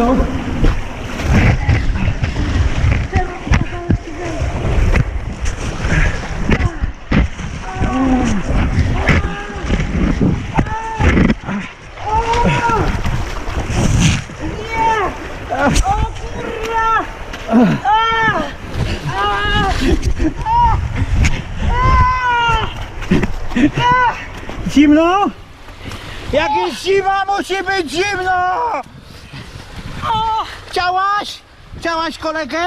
No. Zimno? Jak jest zima, musi być zimno! Chciałaś? Kolegę?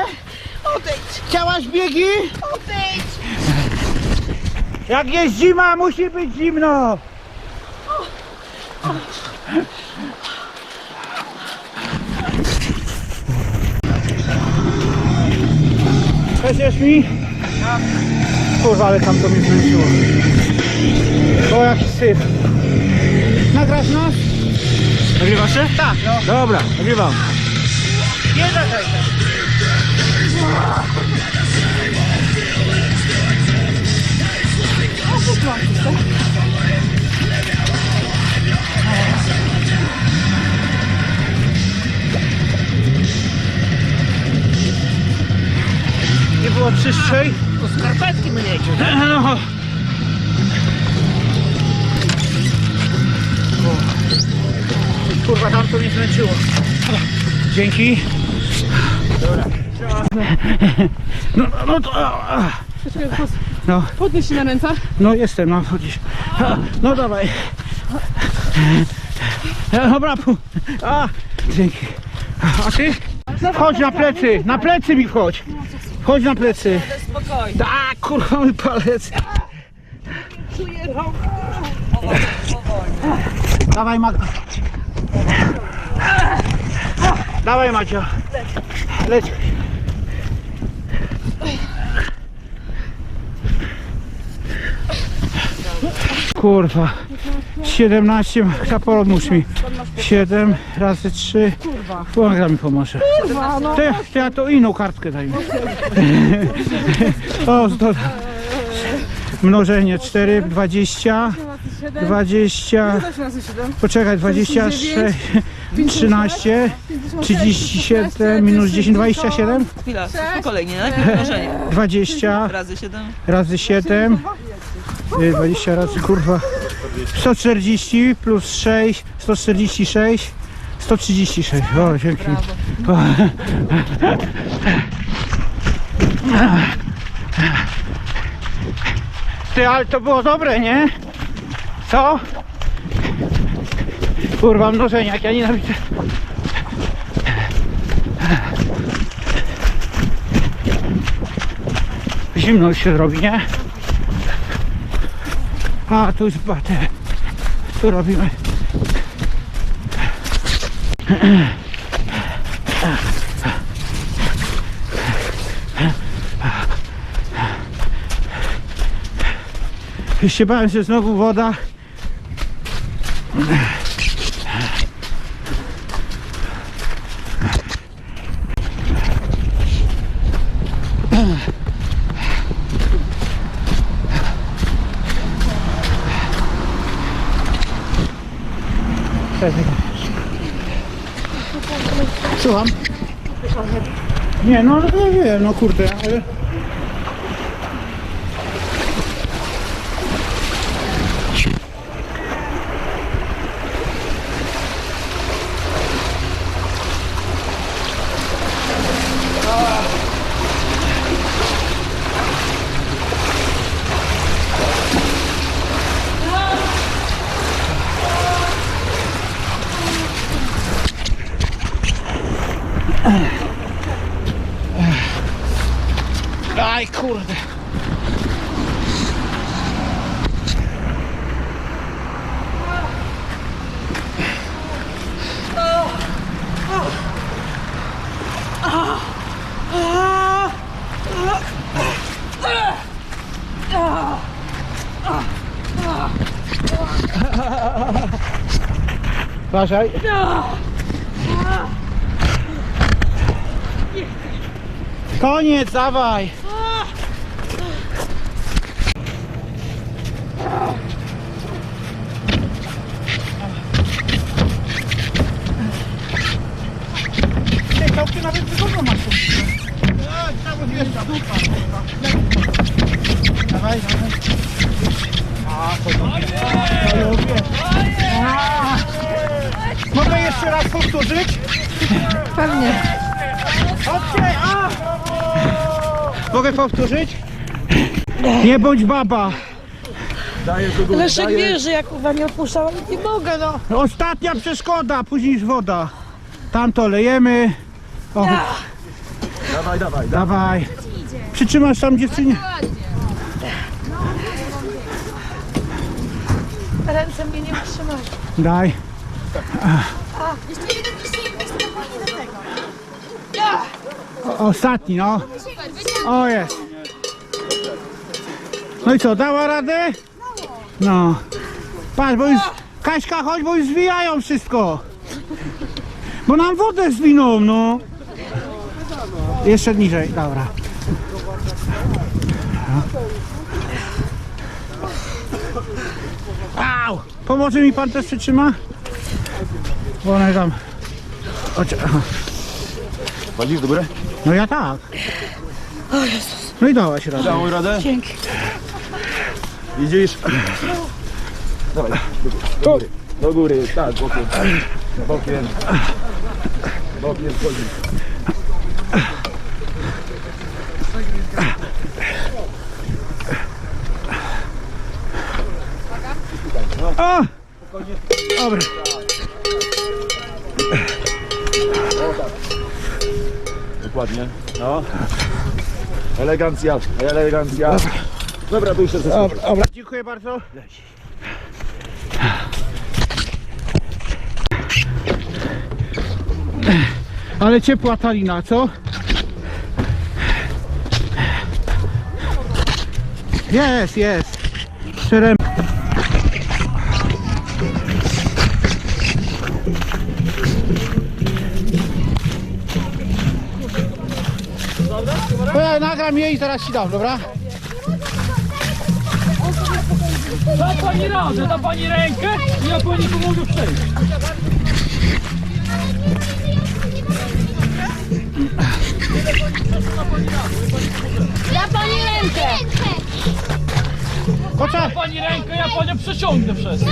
Odejdź, Chciałaś biegi? odejdź! Jak jest zima, musi być zimno! Weźmiesz mi? Kurwa, ale tam to mnie zmęczyło. O, jaki syf. Nagrasz nas? Nagrywasz się? Tak, no. Dobra, nagrywam. Nie Nie było czystszej? To skarpetki myjecie, tak? No. Kurwa, tam to mnie zmęczyło. Dzięki. Dobra. No, no, no to... a, No, Podnieś się na ręce. no jestem, no chodzisz. No dawaj. Ja, Dobra, pu- a, dzięki. A ty? Chodź na plecy, na plecy mi wchodź. Chodź na plecy. Spokojnie. A, kurwa, mój palec. Czuję rąk. Dawaj Magda. Dawaj Macia. Leć. Kurwa. 17, ta pomóż mi. 7 razy 3. Kurwa. Mi pomoże. Kurwa, no. Ty, ty ja to inną kartkę daj mi. O, to, mnożenie 4, 20, 20, poczekaj, 26, 13, 37, minus 10, 27, Chwila, po kolei, nie? Najpierw mnożenie. 20 Razy 7. razy 7, y, 20 razy, kurwa, 140 plus 6, 146, 136, o, dzięki. O. Ty, ale to było dobre, nie? Co? Kurwa, mnożenie, jak ja nienawidzę. Zimno już się robi, nie? A, tu jest batę. Tu robimy. Już się bałem, że znowu woda. Słucham? Nie, no ale ja wiem, no kurde, ale... Uważaj. Koniec, dawaj. Te kałki nawet wygodną masz. Dawaj, dawaj. Jeszcze raz powtórzyć? Pewnie. Chodźcie, a! Mogę powtórzyć? Nie bądź baba. Leszek wie, że jak kurwa nie odpuszczałam, nie mogę no. Ostatnia przeszkoda, później już woda. Tam to lejemy. O, Dawaj, dawaj. dawaj. Przytrzymasz tam dziewczynie? Ręce mnie nie utrzymają. Daj. Jeszcze jeden, jeszcze jeden do tego. Ostatni, no. O, jest. No i co, dała radę? No. Patrz, bo już... Kaśka, chodź, bo już zwijają wszystko. Bo nam wodę zwiną, no. Jeszcze niżej, dobra. Au! Pomoże mi pan też przytrzyma? Bo one tam... Aha. Walisz do góry? No ja tak. No i dałaś radę. Dałeś radę? Dzięki. Widzisz? Dawaj, do góry. Do góry, tak, bokiem. Bokiem. Bokiem wchodzi. O! Dobra. Dokładnie. No. Elegancja, elegancja. Dobra, to już jest dobra. Dziękuję bardzo. Ale ciepła talina, co? Jest, jest. Szerem. Nagram jej i zaraz ci dam, dobra? Da pani radę, da pani rękę i ja pani pomogę przejść. Poczekaj. Pani rękę, ja panią przeciągnę przez to.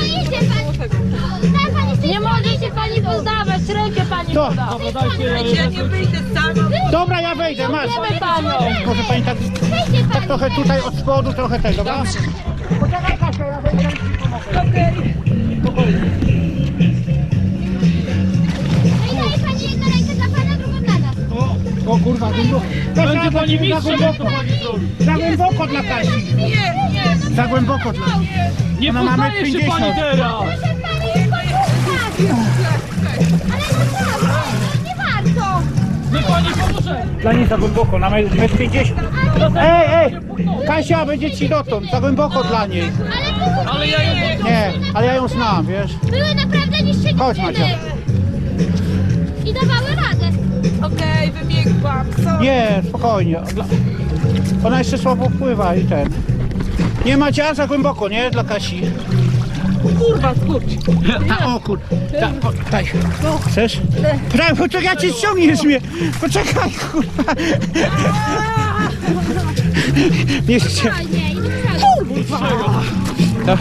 No nie może się pani pozdawać, rękę pani To. poda. Dobra, dajcie Ja nie wyjdę sama. Dobra, ja wejdę, masz. Panią. Może pani tak, tak trochę tutaj od spodu, trochę tego, dobra? Poczekaj Kasia, ja wejdę pomogę. No. O, o kurwa, głęboko. Będzie Kasia, pani za mistrzem, jak to głęboko. pani zrobi. Za głęboko dla Kasi. Nie, nie. Za głęboko dla Nie Ona ma poznaje się 1,50 pani teraz. Proszę pani, Ale naprawdę, nie warto. Nie pani pomoże. Dla niej za głęboko, na metr 50. Ej, ej! Kasia, będzie ci dotąd, za głęboko dla niej. Ale ja ją Nie, ale ja ją znam, wiesz? Były naprawdę niższe Chodź. Macia. I dawały radę. Okej, wybiegłam. Co? Nie, spokojnie. Dla... Ona jeszcze słabo pływa i ten. Nie macie za głęboko, nie? Dla Kasi. Kurwa, skurcz. Ta, o kur... Ta, o, daj. Chcesz? Prawie, poczekaj, ja cię ściągniesz mnie. Poczekaj, kurwa. Nie chcę. Tak,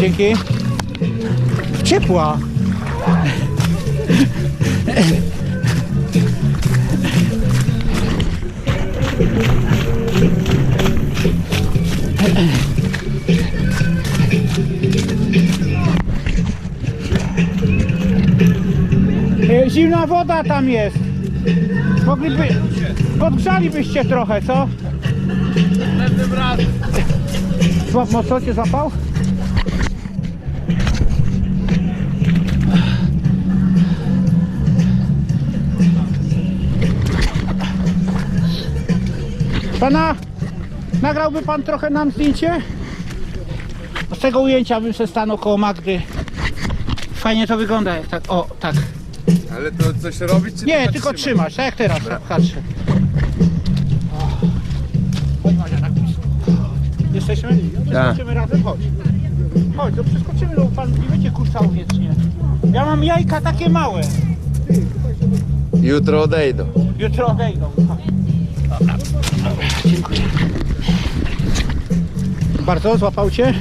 dzięki. Ciepła. Zimna woda tam jest. Mogliby... Podgrzalibyście trochę, co? Złap mocno cię złapał? Pana, nagrałby pan trochę nam zdjęcie? Z tego ujęcia bym se stanął koło Magdy. Fajnie to wygląda, jak tak, o, tak. Ale to coś robić czy Nie, tylko trzymasz, tak jak teraz patrzę. Chodź Madzia, tak blisko. Jesteśmy? Przeskoczymy razem, chodź. Chodź, to przeskoczymy, no pan nie będzie kurczał wiecznie. Ja mam jajka takie małe. Jutro odejdą. Jutro odejdą. Dobra, dziękuję. Bardzo, złapał cię?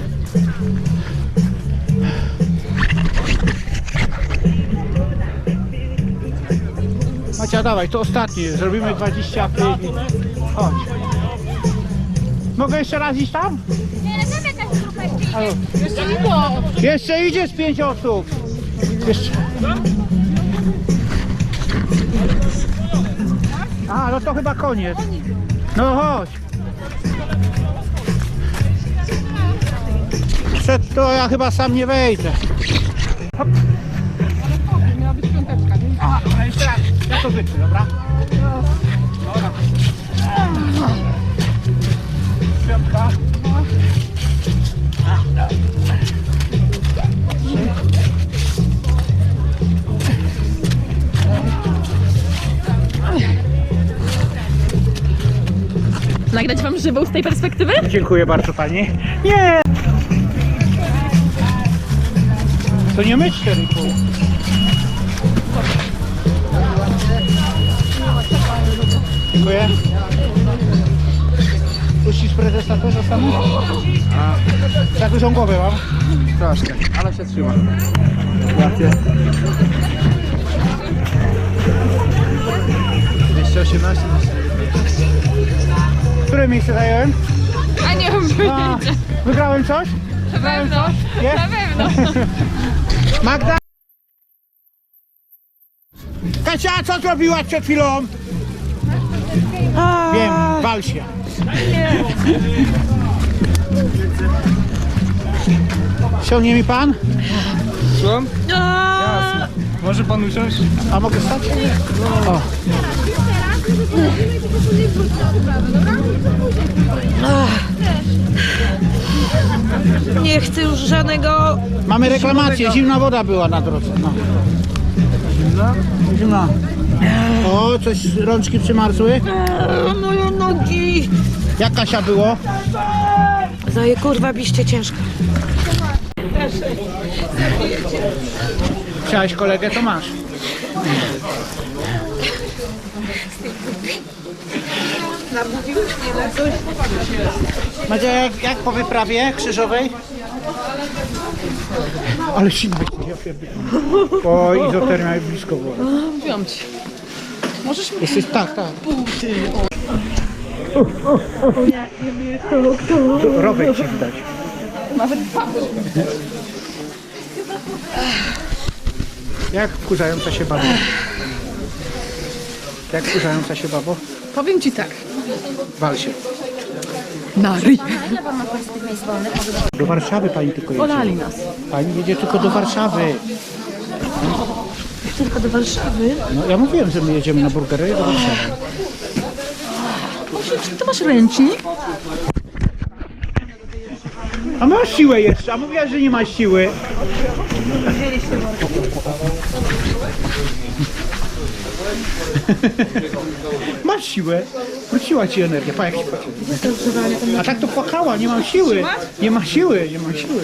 Macia, dawaj, to ostatnie. Zrobimy 20 pyli. Chodź. Mogę jeszcze raz iść tam? Nie, tam jakaś grupa jeszcze Halo. Jeszcze idzie z pięć osób. Jeszcze. A, no to chyba koniec. No chodź. Przed to ja chyba sam nie wejdę. Hop. Ale jeszcze raz. Ja to dobra? Dobra. Nagrać wam żywą z tej perspektywy? Dziękuję bardzo pani. Nie! To nie my 4,5. Dziękuję. Puścisz prezesa też? Tak dużą głowę mam? Troszkę, ale się trzyma. Dziękuję. 218. Które miejsce zająłem? A nie wiem, A, wygrałem coś? Wygrałem coś? Nie? na pewno. Magda! Kasia, co zrobiłaś przed chwilą? Wal się. Siągnie mi pan? Może pan usiąść? A mogę stać? O. Nie chcę już żadnego... Mamy reklamację, zimna woda była na drodze. No. Zimna? Zimna. O, coś rączki przymarzły? Eee, moje nogi. Jak Kasia było? Zaje kurwa biście ciężko. Chciałeś kolegę, to masz. Macie jak, jak po wyprawie krzyżowej? Ale silny ja pierdolę. O, izotermia jest blisko była. Mówiłam ci. Jesteś, tak, tak. Robek ci widać. Jak wkurzająca się babo? Jak wkurzająca się babo? Powiem ci tak. Wal się. Na ryj. Do Warszawy pani tylko jedzie. Polali nas. Pani jedzie tylko do Warszawy. Tylko do Warszawy. No ja mówiłem, że my jedziemy na burgery do Warszawy. Czy ty masz ręcznik? A masz siłę jeszcze, a mówiłaś, że nie ma siły. Masz siłę. Wróciła ci energia. Pa, jak się. A tak to płakała, nie mam siły. Nie ma siły, nie mam siły.